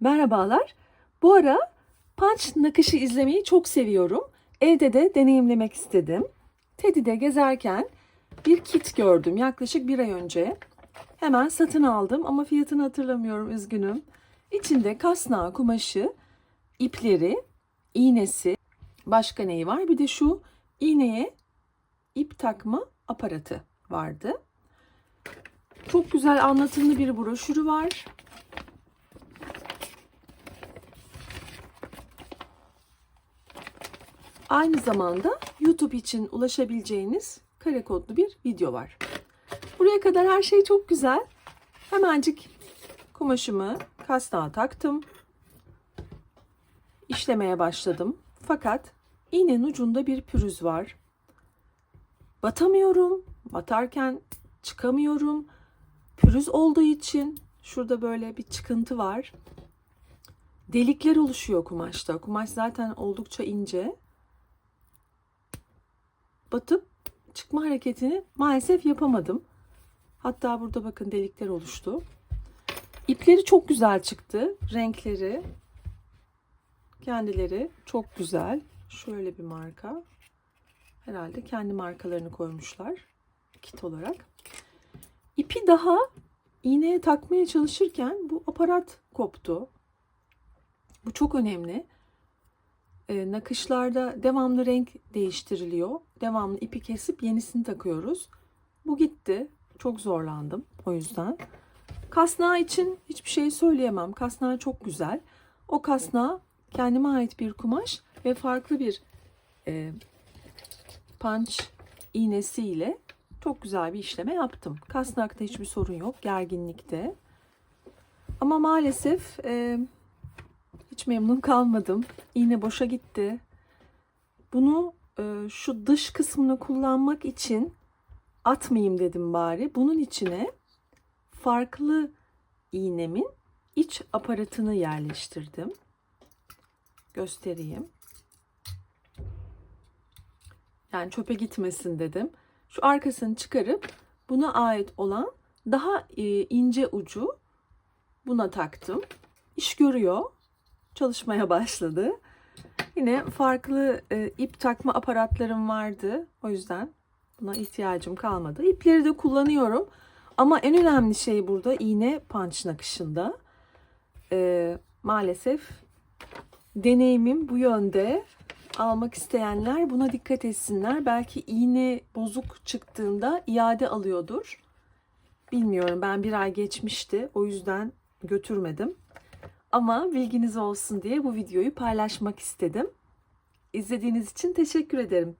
Merhabalar. Bu ara punch nakışı izlemeyi çok seviyorum. Evde de deneyimlemek istedim. Teddy'de gezerken bir kit gördüm yaklaşık bir ay önce. Hemen satın aldım ama fiyatını hatırlamıyorum üzgünüm. İçinde kasnağı kumaşı, ipleri, iğnesi, başka neyi var? Bir de şu iğneye ip takma aparatı vardı. Çok güzel anlatımlı bir broşürü var. Aynı zamanda YouTube için ulaşabileceğiniz kare kodlu bir video var. Buraya kadar her şey çok güzel. Hemencik kumaşımı kasnağa taktım. İşlemeye başladım. Fakat iğnenin ucunda bir pürüz var. Batamıyorum. Batarken çıkamıyorum. Pürüz olduğu için şurada böyle bir çıkıntı var. Delikler oluşuyor kumaşta. Kumaş zaten oldukça ince. Batıp çıkma hareketini maalesef yapamadım. Hatta burada bakın delikler oluştu. İpleri çok güzel çıktı. Renkleri kendileri çok güzel. Şöyle bir marka. Herhalde kendi markalarını koymuşlar kit olarak. İpi daha iğneye takmaya çalışırken bu aparat koptu. Bu çok önemli. Ee, nakışlarda devamlı renk değiştiriliyor. Devamlı ipi kesip yenisini takıyoruz. Bu gitti. Çok zorlandım o yüzden. Kasnağı için hiçbir şey söyleyemem. Kasnağı çok güzel. O kasnağı kendime ait bir kumaş ve farklı bir e, punch iğnesiyle çok güzel bir işleme yaptım. Kasnakta hiçbir sorun yok. Gerginlikte. Ama maalesef e, hiç memnun kalmadım. İğne boşa gitti. Bunu e, şu dış kısmını kullanmak için atmayayım dedim bari. Bunun içine farklı iğnemin iç aparatını yerleştirdim. Göstereyim. Yani çöpe gitmesin dedim. Şu arkasını çıkarıp buna ait olan daha e, ince ucu buna taktım. İş görüyor. Çalışmaya başladı. Yine farklı e, ip takma aparatlarım vardı. O yüzden buna ihtiyacım kalmadı. İpleri de kullanıyorum. Ama en önemli şey burada iğne punch nakışında. E, maalesef deneyimim bu yönde. Almak isteyenler buna dikkat etsinler. Belki iğne bozuk çıktığında iade alıyordur. Bilmiyorum ben bir ay geçmişti. O yüzden götürmedim. Ama bilginiz olsun diye bu videoyu paylaşmak istedim. İzlediğiniz için teşekkür ederim.